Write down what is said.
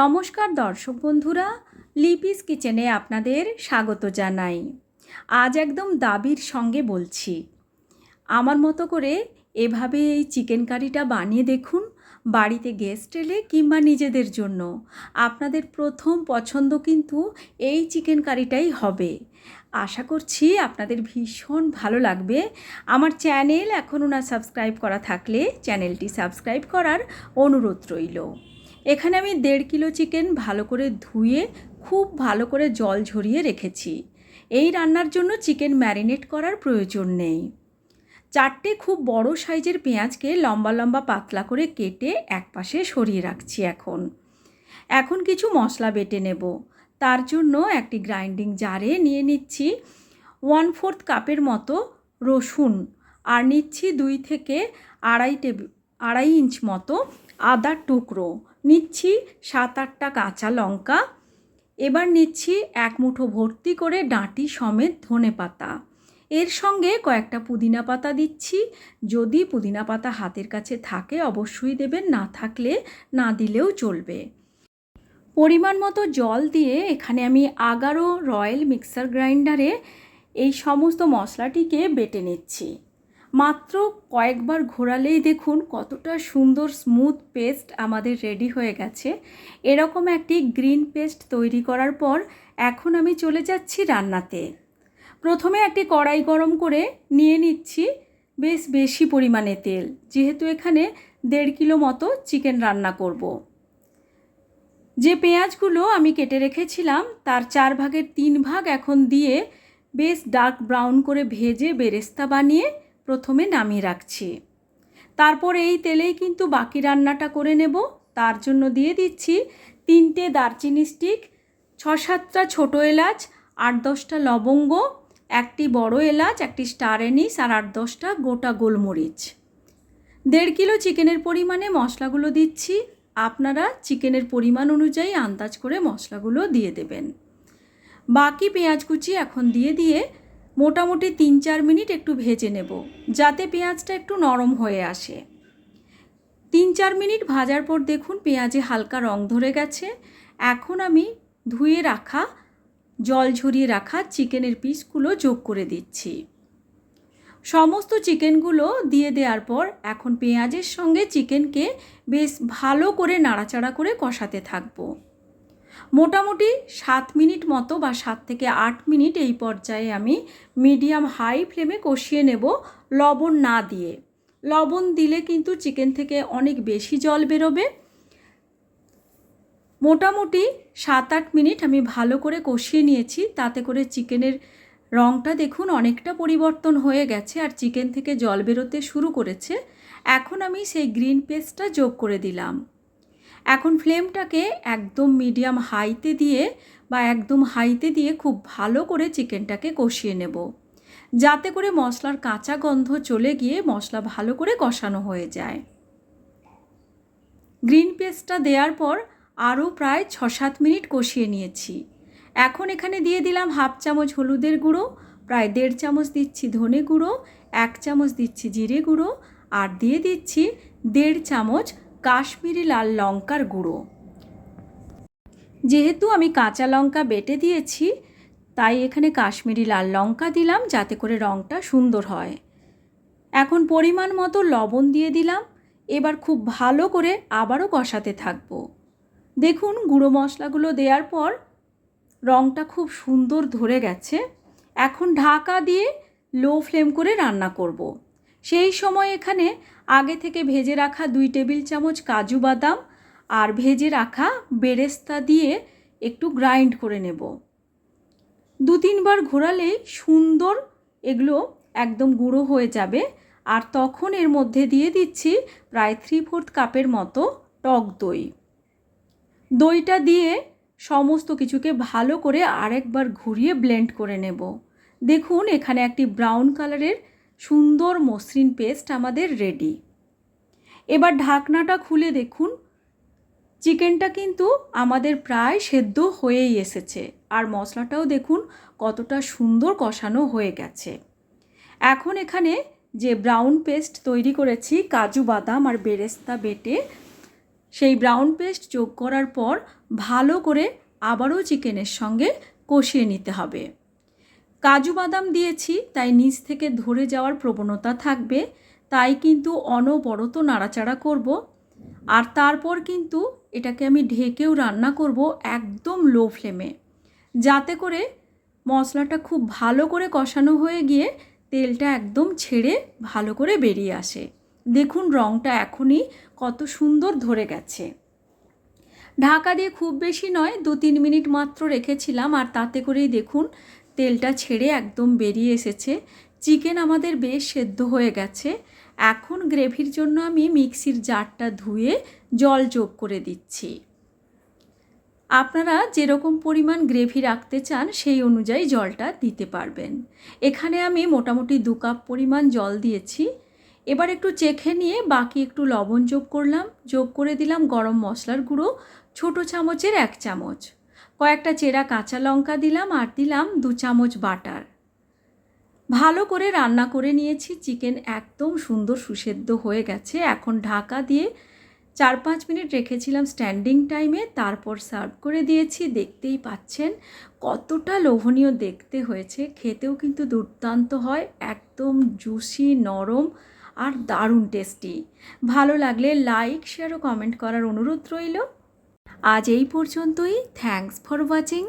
নমস্কার দর্শক বন্ধুরা, লিপিস কিচেনে আপনাদের স্বাগত জানাই। আজ একদম দাবির সঙ্গে বলছি, আমার মতো করে এভাবে এই চিকেন কারিটা বানিয়ে দেখুন, বাড়িতে গেস্ট এলে কিংবা নিজেদের জন্য। আপনাদের প্রথম পছন্দ কিন্তু এই চিকেন কারিটাই হবে। আশা করছি আপনাদের ভীষণ ভালো লাগবে। আমার চ্যানেল এখনও না সাবস্ক্রাইব করা থাকলে চ্যানেলটি সাবস্ক্রাইব করার অনুরোধ রইল। এখানে আমি দেড় কিলো চিকেন ভালো করে ধুয়ে, খুব ভালো করে জল ঝরিয়ে রেখেছি। এই রান্নার জন্য চিকেন ম্যারিনেট করার প্রয়োজন নেই। চারটে খুব বড় সাইজের পেঁয়াজকে লম্বা লম্বা পাতলা করে কেটে একপাশে সরিয়ে রাখছি এখন। এখন কিছু মশলা বেটে নেব। তার জন্য একটি গ্রাইন্ডিং জারে নিয়ে নিচ্ছি ওয়ান ফোর্থ কাপের মতো রসুন আর নিচ্ছি দুই থেকে আড়াই টেবিল আড়াই ইঞ্চ মতো আদার টুকরো। নিচ্ছি সাত আটটা কাঁচা লঙ্কা। এবার নিচ্ছি এক মুঠো ভর্তি করে ডাঁটি সমেত ধনে পাতা। এর সঙ্গে কয়েকটা পুদিনা পাতা দিচ্ছি। যদি পুদিনা পাতা হাতের কাছে থাকে, অবশ্যই দেবেন, না থাকলে না দিলেও চলবে। পরিমাণ মতো জল দিয়ে এখানে আমি আগারো রয়্যাল মিক্সার গ্রাইন্ডারে এই সমস্ত মশলাটিকে বেটে নিচ্ছি। মাত্র কয়েকবার ঘোরালেই দেখুন কতটা সুন্দর স্মুথ পেস্ট আমাদের রেডি হয়ে গেছে এরকম একটি গ্রিন পেস্ট তৈরি করার পর এখন আমি চলে যাচ্ছি রান্নাতে প্রথমে একটি কড়াই গরম করে নিয়ে নিচ্ছি বেশ বেশি পরিমাণে তেল, যেহেতু এখানে দেড় কিলো মতো চিকেন রান্না করব। যে পেঁয়াজগুলো আমি কেটে রেখেছিলাম, তার চার ভাগের তিন ভাগ এখন দিয়ে বেশ ডার্ক ব্রাউন করে ভেজে বেরেস্তা বানিয়ে প্রথমে নামিয়ে রাখছি। তারপর এই তেলেই কিন্তু বাকি রান্নাটা করে নেব। তার জন্য দিয়ে দিচ্ছি তিনটে দারচিনি স্টিক ছ সাতটা ছোটো এলাচ আট দশটা লবঙ্গ, একটি বড় এলাচ, একটি স্টার এনিস আর আট দশটা গোটা গোলমরিচ। দেড় কিলো চিকেনের পরিমাণে মশলাগুলো দিচ্ছি। আপনারা চিকেনের পরিমাণ অনুযায়ী আন্দাজ করে মশলাগুলো দিয়ে দেবেন। বাকি পেঁয়াজ কুচি এখন দিয়ে দিয়ে মোটামুটি তিন চার মিনিট একটু ভেজে নেব, যাতে পেঁয়াজটা একটু নরম হয়ে আসে। তিন চার মিনিট ভাজার পর দেখুন পেঁয়াজে হালকা রং ধরে গেছে। এখন আমি ধুয়ে রাখা, জল ঝরিয়ে রাখা চিকেনের পিসগুলো যোগ করে দিচ্ছি। সমস্ত চিকেনগুলো দিয়ে দেওয়ার পর এখন পেঁয়াজের সঙ্গে চিকেনকে বেশ ভালো করে নাড়াচাড়া করে কষাতে থাকব। মোটামুটি সাত মিনিট মতো বা সাত থেকে আট মিনিট এই পর্যায়ে আমি মিডিয়াম হাই ফ্লেমে কষিয়ে নেব লবণ না দিয়ে। লবণ দিলে কিন্তু চিকেন থেকে অনেক বেশি জল বেরোবে। মোটামুটি সাত আট মিনিট আমি ভালো করে কষিয়ে নিয়েছি, তাতে করে চিকেনের রঙটা দেখুন অনেকটা পরিবর্তন হয়ে গেছে আর চিকেন থেকে জল বেরোতে শুরু করেছে। এখন আমি সেই গ্রিন পেস্টটা যোগ করে দিলাম। এখন ফ্লেমটাকে একদম মিডিয়াম হাইতে দিয়ে বা একদম হাইতে দিয়ে খুব ভালো করে চিকেনটাকে কষিয়ে নেব। যাতে করে মশলার কাঁচা গন্ধ চলে গিয়ে মশলা ভালো করে কষানো হয়ে যায়। গ্রিন পেস্টটা দেওয়ার পর আরও প্রায় ছ সাত মিনিট কষিয়ে নিয়েছি। এখন এখানে দিয়ে দিলাম হাফ চামচ হলুদের গুঁড়ো, প্রায় দেড় চামচ দিচ্ছি ধনে গুঁড়ো, এক চামচ দিচ্ছি জিরে গুঁড়ো, আর দিয়ে দিচ্ছি দেড় চামচ কাশ্মীরি লাল লঙ্কার গুঁড়ো। যেহেতু আমি কাঁচা লঙ্কা বেটে দিয়েছি, তাই এখানে কাশ্মীরি লাল লঙ্কা দিলাম যাতে করে রঙটা সুন্দর হয়। এখন পরিমাণ মতো লবণ দিয়ে দিলাম। এবার খুব ভালো করে আবারও কষাতে থাকব। দেখুন, গুঁড়ো মশলাগুলো দেওয়ার পর রঙটা খুব সুন্দর ধরে গেছে। এখন ঢাকা দিয়ে লো ফ্লেম করে রান্না করব। সেই সময় এখানে আগে থেকে ভেজে রাখা দুই টেবিল চামচ কাজু বাদাম আর ভেজে রাখা বেরেস্তা দিয়ে একটু গ্রাইন্ড করে নেব। দু তিনবার ঘোরালেই সুন্দর এগুলো একদম গুঁড়ো হয়ে যাবে আর তখন এর মধ্যে দিয়ে দিচ্ছি প্রায় থ্রি ফোর্থ কাপের মতো টক দই। দইটা দিয়ে সমস্ত কিছুকে ভালো করে আরেকবার ঘুরিয়ে ব্লেন্ড করে নেব। দেখুন এখানে একটি ব্রাউন কালারের সুন্দর মসৃণ পেস্ট আমাদের রেডি এবার ঢাকনাটা খুলে দেখুন। চিকেনটা কিন্তু আমাদের প্রায় সেদ্ধ হয়েই এসেছে। আর মশলাটাও দেখুন কতটা সুন্দর কষানো হয়ে গেছে। এখন এখানে যে ব্রাউন পেস্ট তৈরি করেছি, কাজু বাদাম আর বেরেস্তা বেটে, সেই ব্রাউন পেস্ট যোগ করার পর ভালো করে আবারও চিকেনের সঙ্গে কষিয়ে নিতে হবে। কাজু বাদাম দিয়েছি, তাই নিচ থেকে ধরে যাওয়ার প্রবণতা থাকবে, তাই কিন্তু অনবরত নাড়াচাড়া করব। আর তারপর কিন্তু এটাকে আমি ঢেকেও রান্না করব একদম লো ফ্লেমে যাতে করে মশলাটা খুব ভালো করে কষানো হয়ে গিয়ে তেলটা একদম ছেড়ে ভালো করে বেরিয়ে আসে। দেখুন রঙটা এখনই কত সুন্দর ধরে গেছে। ঢাকা দিয়ে খুব বেশি নয় দু তিন মিনিট মাত্র রেখেছিলাম, আর তাতে করেই দেখুন তেলটা ছেড়ে একদম বেরিয়ে এসেছে। চিকেন আমাদের বেশ সেদ্ধ হয়ে গেছে। এখন গ্রেভির জন্য আমি মিক্সির জারটা ধুয়ে জল যোগ করে দিচ্ছি। আপনারা যেরকম পরিমাণ গ্রেভি রাখতে চান, সেই অনুযায়ী জলটা দিতে পারবেন। এখানে আমি মোটামুটি দু কাপ পরিমাণ জল দিয়েছি। এবার একটু চেখে নিয়ে বাকি একটু লবণ যোগ করলাম। যোগ করে দিলাম গরম মশলার গুঁড়ো, ছোটো চামচের এক চামচ। কয়েকটা চেরা কাঁচা লঙ্কা দিলাম আর দিলাম দু চামচ বাটার। ভালো করে রান্না করে নিয়েছি, চিকেন একদম সুন্দর সুসেদ্ধ হয়ে গেছে। এখন ঢাকা দিয়ে চার পাঁচ মিনিট রেখেছিলাম স্ট্যান্ডিং টাইমে, তারপর সার্ভ করে দিয়েছি। দেখতেই পাচ্ছেন কতটা লোভনীয় দেখতে হয়েছে। খেতেও কিন্তু দুর্দান্ত হয়, একদম জুসি, নরম আর দারুণ টেস্টি। ভালো লাগলে লাইক শেয়ার ও কমেন্ট করার অনুরোধ রইল। আজ এই পর্যন্তই। Thanks for watching